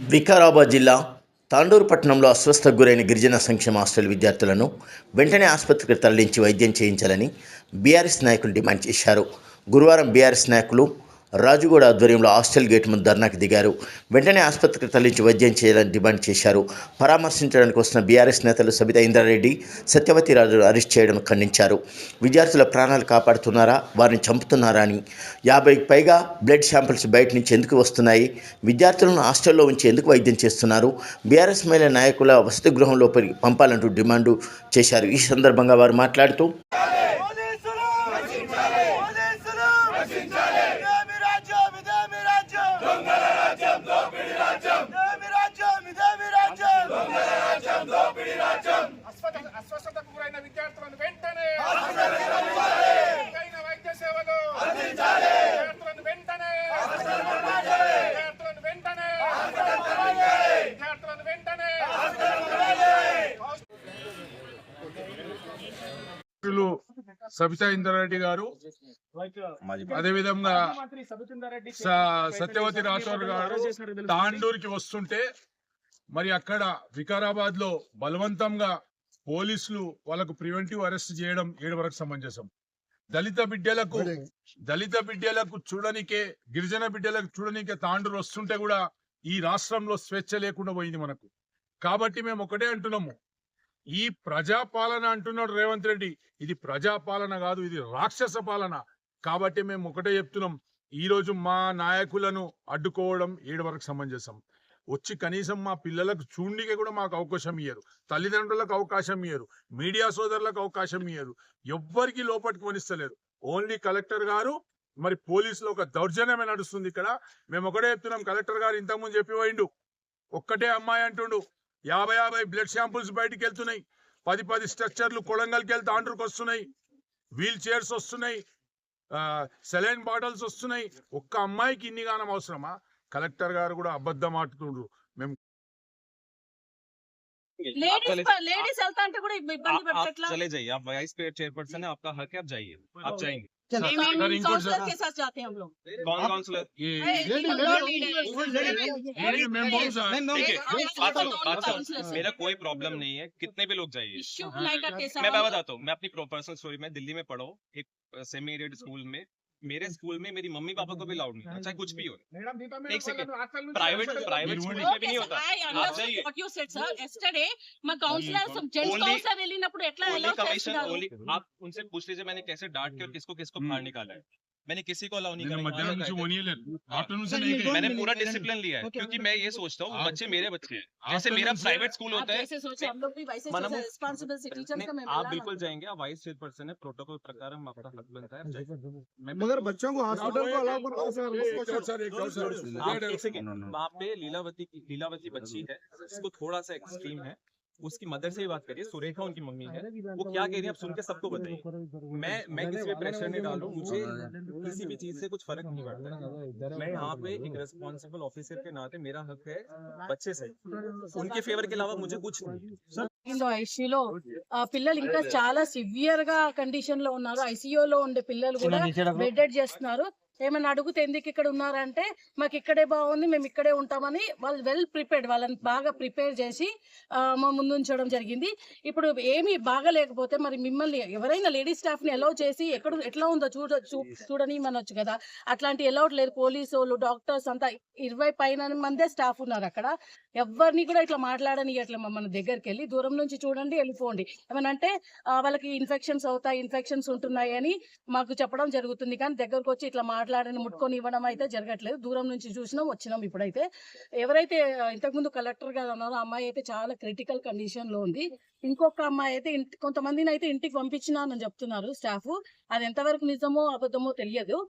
వికారాబాద్ జిల్లా తాండూరు పట్టణంలో అస్వస్థకు గురైన గిరిజన సంక్షేమ హాస్టల్ విద్యార్థులను వెంటనే ఆసుపత్రికి తరలించి వైద్యం చేయించాలని బీఆర్ఎస్ నాయకులు డిమాండ్ చేశారు. గురువారం బీఆర్ఎస్ నాయకులు రాజుగూడ ఆధ్వర్యంలో హాస్టల్ గేట్ ముందు ధర్నాకు దిగారు. వెంటనే ఆసుపత్రికి తరలించి వైద్యం చేయాలని డిమాండ్ చేశారు. పరామర్శించడానికి వస్తున్న బీఆర్ఎస్ నేతలు సబితా ఇంద్రారెడ్డి సత్యవతి రాజును అరెస్ట్ చేయడం ఖండించారు. విద్యార్థుల ప్రాణాలు కాపాడుతున్నారా? వారిని చంపుతున్నారా అని. యాభైకి పైగా బ్లడ్ శాంపిల్స్ బయట నుంచి ఎందుకు వస్తున్నాయి? విద్యార్థులను హాస్టల్లో ఉంచి ఎందుకు వైద్యం చేస్తున్నారు? బీఆర్ఎస్ మహిళా నాయకుల వసతి గృహంలో పంపాలంటూ డిమాండు చేశారు. ఈ సందర్భంగా వారు మాట్లాడుతూ మంత్రులు సబితా ఇంద్రారెడ్డి గారు అదేవిధంగా సత్యవతి రాథోడ్ గారు తాండూరుకి వస్తుంటే మరి అక్కడ వికారాబాద్లో బలవంతంగా పోలీసులు వాళ్ళకు ప్రివెంటివ్ అరెస్ట్ చేయడం ఏడు వరకు సమంజసం. దళిత బిడ్డలకు దళిత బిడ్డలకు చూడనికే గిరిజన బిడ్డలకు చూడనికే తాండూరు వస్తుంటే కూడా ఈ రాష్ట్రంలో స్వేచ్ఛ లేకుండా పోయింది మనకు. కాబట్టి మేము ఒకటే అంటున్నాము. ఈ ప్రజాపాలన అంటున్నాడు రేవంత్ రెడ్డి. ఇది ప్రజాపాలన కాదు ఇది రాక్షస పాలన. కాబట్టి మేము ఒకటే చెప్తున్నాం ఈ రోజు మా నాయకులను అడ్డుకోవడం ఏడు వరకు సమంజసం. వచ్చి కనీసం మా పిల్లలకు చూండికి కూడా మాకు అవకాశం ఇయ్యరు. తల్లిదండ్రులకు అవకాశం ఇయ్యరు. మీడియా సోదరులకు అవకాశం ఇయ్యరు. ఎవ్వరికి లోపలికి వనిస్తలేరు ఓన్లీ కలెక్టర్ గారు మరి పోలీసులు ఒక దౌర్జన్యమే నడుస్తుంది ఇక్కడ. మేము ఒకటే చెప్తున్నాం కలెక్టర్ గారు ఇంతకుముందు చెప్పి పోయిండు ఒక్కటే అమ్మాయి అంటుండు యాభై యాభై బ్లడ్ శాంపుల్స్ బయటికి వెళ్తున్నాయి పది పది స్ట్రక్చర్లు కొడంగల్కి వెళ్తే ఆండ్రుకు వస్తున్నాయి వీల్ చైర్స్ వస్తున్నాయి సెలైన్ బాటిల్స్ వస్తున్నాయి ఒక్క అమ్మాయికి ఇన్ని గానం అవసరమా కలెక్టర్ గారు కూడా అబద్ధం ఆడుతుండ్రు మేము लेडीज लेडीज వెళ్తా అంటే కూడా ఇబ్బంది आप, आप పెట్టట్లా चले जाइए आप वाइस चेयरपर्सन है आपका हक है आप जाइए आप जाएंगे सर, इनको काउंसलर के साथ जाते हैं हम लोग। कौन काउंसलर ये members are- ठीक है हाँ, बात हाँ, सुनो हाँ, बात हाँ, सुनो। हाँ, मेरा कोई प्रॉब्लम नहीं है। कितने भी लोग जाइए। इश्यू लाइक केस मैं मैं बताता हूँ। मैं अपनी पर्सनल स्टोरी में दिल्ली में पढ़ा एक सेमी एडेड स्कूल में मेरे स्कूल में मेरी मम्मी पापा को भी अलाउड नहीं था चाहे कुछ भी हो एक second. प्राइवेट प्राइवेट स्कूल में भी नहीं होता आप जाइए what you said sir yesterday మా కౌన్సిలర్ జెంట్స్ Only- కౌన్సిలర్ వెళ్ళినప్పుడు ఎట్లా ओनली allow कमीशन చేస్తున్నారు ओनली आप उनसे पूछ लीजिए मैंने कैसे डांट के और किसको किसको हम्म। बाहर निकाला है मैंने किसी को अलाउ नहीं करा मध्यान्ह हाँ। से वो नहीं ले आफ्टरनून से नहीं गए मैंने पूरा डिसिप्लिन लिया है क्योंकि मैं ये सोचता हूँ बच्चे मेरे बच्चे हैं। जैसे मेरा प्राइवेट स्कूल होता है। मतलब आप बिल्कुल जाएँगे आप वाइस चेयरपर्सन है प्रोटोकॉल प्रकार हम आपका हक बनता है मगर बच्चों को हॉस्पिटल को अलाउ करता हूँ सर एक सेकेंड अच्छा वहाँ पे लीलावती लीलावती बच्ची है इसको थोड़ा सा एक्सट्रीम है। उसकी मदर से ही बात करिए सुरेखा उनकी मम्मी है वो क्या कह रही है आप सुन के सबको बताइए मैं मैं किसी पे प्रेशर नहीं डाल रहा हूँ मुझे किसी भी चीज से कुछ फर्क नहीं पड़ता है मैं यहाँ पे एक रेस्पॉन्सिबल ऑफिसर के नाते मेरा हक है बच्चे से उनके फेवर के अलावा मुझे कुछ नहीं है ఇందో ఐసీయూలో ఆ పిల్లలు ఇంకా చాలా సివియర్ గా కండిషన్ లో ఉన్నారు ఐసీయూలో ఉండే పిల్లలు కూడా బెడెడ్ చేస్తున్నారు ఏమైనా అడిగితే ఎందుకు ఇక్కడ ఉన్నారంటే మాకు ఇక్కడే బాగుంది మేము ఇక్కడే ఉంటామని వాళ్ళు వెల్ ప్రిపేర్డ్ వాళ్ళని బాగా ప్రిపేర్ చేసి మా ముందు ఉంచడం జరిగింది. ఇప్పుడు ఏమీ బాగా లేకపోతే మరి మిమ్మల్ని ఎవరైనా లేడీ స్టాఫ్ని అలౌ చేసి ఎక్కడ ఎట్లా ఉందో చూడ చూ- చూడని మనొచ్చు కదా. అట్లాంటి అలౌట్ లేదు పోలీసు వాళ్ళు డాక్టర్స్ అంతా ఇరవై పైన మందే స్టాఫ్ ఉన్నారు అక్కడ. ఎవరిని కూడా ఇట్లా మాట్లాడని అట్లా మన దగ్గరికి వెళ్ళి దూరం నుంచి చూడండి వెళ్ళిపోండి. ఏమనంటే వాళ్ళకి ఇన్ఫెక్షన్స్ అవుతాయి ఇన్ఫెక్షన్స్ ఉంటున్నాయి అని మాకు చెప్పడం జరుగుతుంది. కానీ దగ్గరకు వచ్చి ఇట్లా మాట్లాడని ముట్టుకొని ఇవ్వడం అయితే జరగట్లేదు. దూరం నుంచి చూసినాం వచ్చినాం ఇప్పుడైతే. ఎవరైతే ఇంతకుముందు కలెక్టర్ గారు అన్నారో ఆ అమ్మాయి అయితే చాలా క్రిటికల్ కండిషన్లో ఉంది. ఇంకొక అమ్మాయి అయితే ఇంటి కొంతమందిని అయితే ఇంటికి పంపించినానని చెప్తున్నారు స్టాఫ్. అది ఎంతవరకు నిజమో అబద్ధమో తెలియదు.